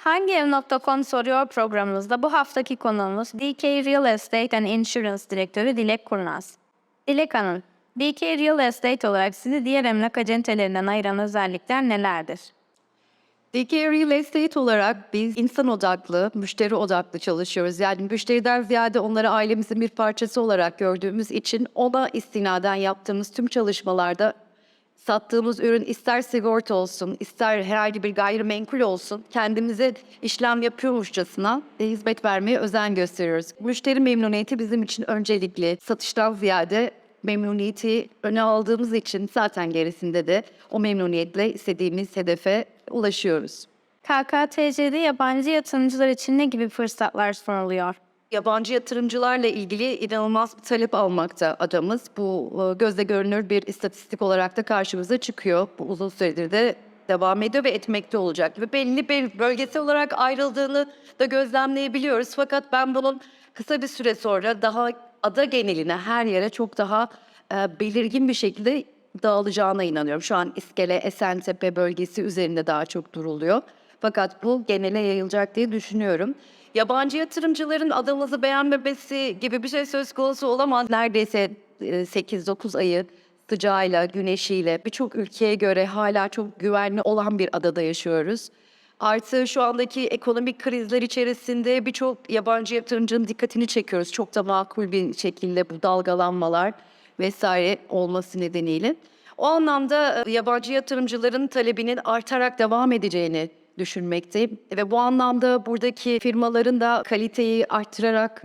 Hangi ev.com soruyor programımızda bu haftaki konuğumuz DK Real Estate and Insurance Direktörü Dilek Kurnaz. Dilek Hanım, DK Real Estate olarak sizi diğer emlak acentelerinden ayıran özellikler nelerdir? DK Real Estate olarak biz insan odaklı, müşteri odaklı çalışıyoruz. Yani müşteriden ziyade onları ailemizin bir parçası olarak gördüğümüz için ona istinaden yaptığımız tüm çalışmalarda sattığımız ürün ister sigorta olsun, ister herhangi bir gayrimenkul olsun kendimize işlem yapıyormuşçasına e, hizmet vermeye özen gösteriyoruz. Müşteri memnuniyeti bizim için öncelikli. Satıştan ziyade memnuniyeti öne aldığımız için zaten gerisinde de o memnuniyetle istediğimiz hedefe ulaşıyoruz. KKTC'de yabancı yatırımcılar için ne gibi fırsatlar sunuluyor? Yabancı yatırımcılarla ilgili inanılmaz bir talep almakta adamız. Bu e, gözle görünür bir istatistik olarak da karşımıza çıkıyor. Bu uzun süredir de devam ediyor ve etmekte olacak. Ve belli bir bölgesel olarak ayrıldığını da gözlemleyebiliyoruz. Fakat ben bunun kısa bir süre sonra daha ada geneline her yere çok daha e, belirgin bir şekilde dağılacağına inanıyorum. Şu an İskele, Esentepe bölgesi üzerinde daha çok duruluyor. Fakat bu genele yayılacak diye düşünüyorum. Yabancı yatırımcıların adamızı beğenmemesi gibi bir şey söz konusu olamaz. Neredeyse e, 8-9 ayı sıcağıyla, güneşiyle birçok ülkeye göre hala çok güvenli olan bir adada yaşıyoruz. Artı şu andaki ekonomik krizler içerisinde birçok yabancı yatırımcının dikkatini çekiyoruz. Çok da makul bir şekilde bu dalgalanmalar vesaire olması nedeniyle. O anlamda e, yabancı yatırımcıların talebinin artarak devam edeceğini düşünmekteyim. Ve bu anlamda buradaki firmaların da kaliteyi arttırarak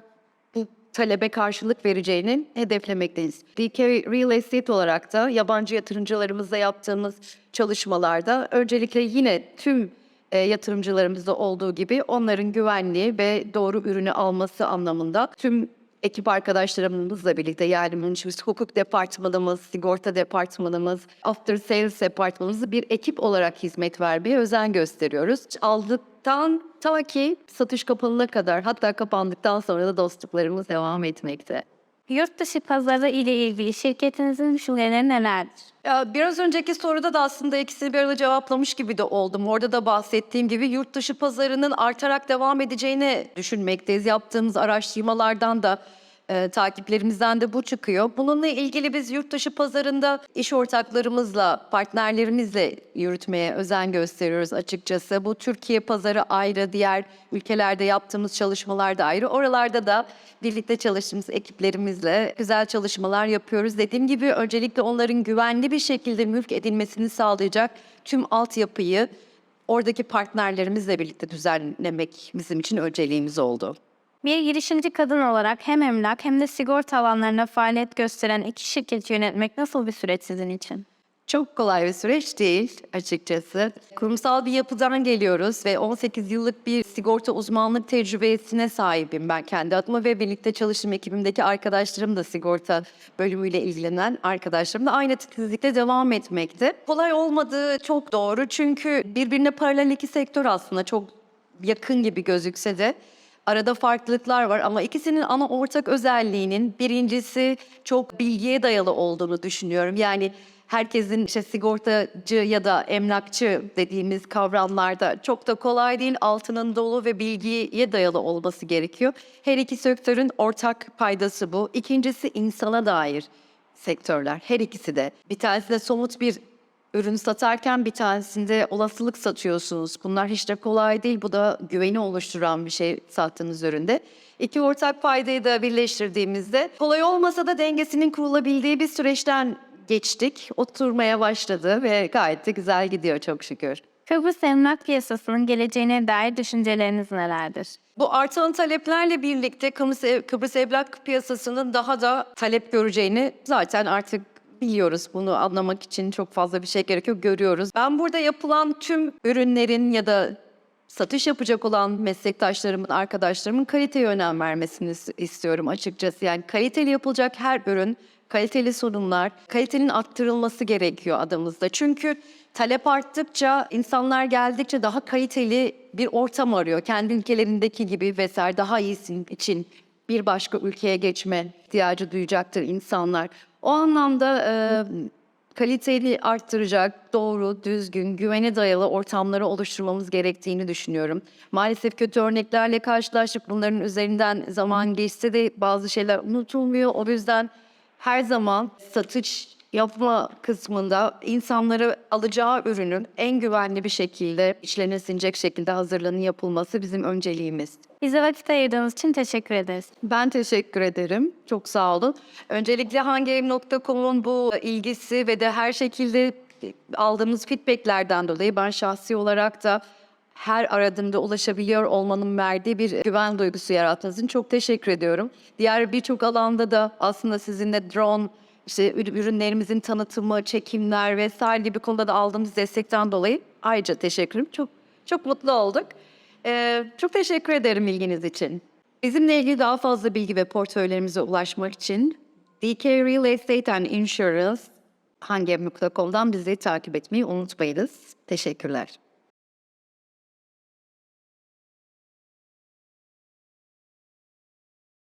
talebe karşılık vereceğini hedeflemekteyiz. DK Real Estate olarak da yabancı yatırımcılarımızla yaptığımız çalışmalarda öncelikle yine tüm e, yatırımcılarımızda olduğu gibi onların güvenliği ve doğru ürünü alması anlamında tüm ekip arkadaşlarımızla birlikte yani münşimiz hukuk departmanımız, sigorta departmanımız, after sales departmanımız bir ekip olarak hizmet vermeye özen gösteriyoruz. Aldıktan ta ki satış kapanana kadar hatta kapandıktan sonra da dostluklarımız devam etmekte. Yurt dışı pazarı ile ilgili şirketinizin düşünceleri nelerdir? Ya biraz önceki soruda da aslında ikisini bir arada cevaplamış gibi de oldum. Orada da bahsettiğim gibi yurt dışı pazarının artarak devam edeceğini düşünmekteyiz. Yaptığımız araştırmalardan da e, takiplerimizden de bu çıkıyor. Bununla ilgili biz yurt dışı pazarında iş ortaklarımızla, partnerlerimizle yürütmeye özen gösteriyoruz açıkçası. Bu Türkiye pazarı ayrı, diğer ülkelerde yaptığımız çalışmalar da ayrı. Oralarda da birlikte çalıştığımız ekiplerimizle güzel çalışmalar yapıyoruz. Dediğim gibi öncelikle onların güvenli bir şekilde mülk edinmesini sağlayacak tüm altyapıyı oradaki partnerlerimizle birlikte düzenlemek bizim için önceliğimiz oldu. Bir girişimci kadın olarak hem emlak hem de sigorta alanlarında faaliyet gösteren iki şirketi yönetmek nasıl bir süreç sizin için? Çok kolay bir süreç değil açıkçası. Kurumsal bir yapıdan geliyoruz ve 18 yıllık bir sigorta uzmanlık tecrübesine sahibim ben kendi adıma ve birlikte çalıştığım ekibimdeki arkadaşlarım da sigorta bölümüyle ilgilenen arkadaşlarım da aynı titizlikle devam etmekte. Kolay olmadığı çok doğru çünkü birbirine paralel iki sektör aslında çok yakın gibi gözükse de Arada farklılıklar var ama ikisinin ana ortak özelliğinin birincisi çok bilgiye dayalı olduğunu düşünüyorum. Yani herkesin işte sigortacı ya da emlakçı dediğimiz kavramlarda çok da kolay değil. Altının dolu ve bilgiye dayalı olması gerekiyor. Her iki sektörün ortak paydası bu. İkincisi insana dair sektörler. Her ikisi de. Bir tanesi de somut bir ürün satarken bir tanesinde olasılık satıyorsunuz. Bunlar hiç de kolay değil. Bu da güveni oluşturan bir şey sattığınız üründe. İki ortak paydayı da birleştirdiğimizde kolay olmasa da dengesinin kurulabildiği bir süreçten geçtik. Oturmaya başladı ve gayet de güzel gidiyor çok şükür. Kıbrıs emlak piyasasının geleceğine dair düşünceleriniz nelerdir? Bu artan taleplerle birlikte Kıbrıs, Kıbrıs emlak piyasasının daha da talep göreceğini zaten artık biliyoruz. Bunu anlamak için çok fazla bir şey gerekiyor, görüyoruz. Ben burada yapılan tüm ürünlerin ya da satış yapacak olan meslektaşlarımın, arkadaşlarımın kaliteye önem vermesini istiyorum açıkçası. Yani kaliteli yapılacak her ürün, kaliteli sunumlar, kalitenin arttırılması gerekiyor adımızda. Çünkü talep arttıkça, insanlar geldikçe daha kaliteli bir ortam arıyor. Kendi ülkelerindeki gibi vesaire daha iyisin için bir başka ülkeye geçme ihtiyacı duyacaktır insanlar. O anlamda e, kaliteyi arttıracak, doğru, düzgün, güvene dayalı ortamları oluşturmamız gerektiğini düşünüyorum. Maalesef kötü örneklerle karşılaştık. Bunların üzerinden zaman geçse de bazı şeyler unutulmuyor. O yüzden her zaman satış yapma kısmında insanları alacağı ürünün en güvenli bir şekilde, içlerine sinecek şekilde hazırlanın yapılması bizim önceliğimiz. Bize vakit ayırdığınız için teşekkür ederiz. Ben teşekkür ederim. Çok sağ olun. Öncelikle hangievim.com'un bu ilgisi ve de her şekilde aldığımız feedbacklerden dolayı ben şahsi olarak da her aradığımda ulaşabiliyor olmanın verdiği bir güven duygusu yarattığınız için çok teşekkür ediyorum. Diğer birçok alanda da aslında sizinle drone, işte ür- ürünlerimizin tanıtımı, çekimler vesaire gibi konuda da aldığımız destekten dolayı ayrıca teşekkürüm. Çok çok mutlu olduk. Ee, çok teşekkür ederim ilginiz için. Bizimle ilgili daha fazla bilgi ve portföylerimize ulaşmak için DK Real Estate and Insurance hangi bizi takip etmeyi unutmayınız. Teşekkürler.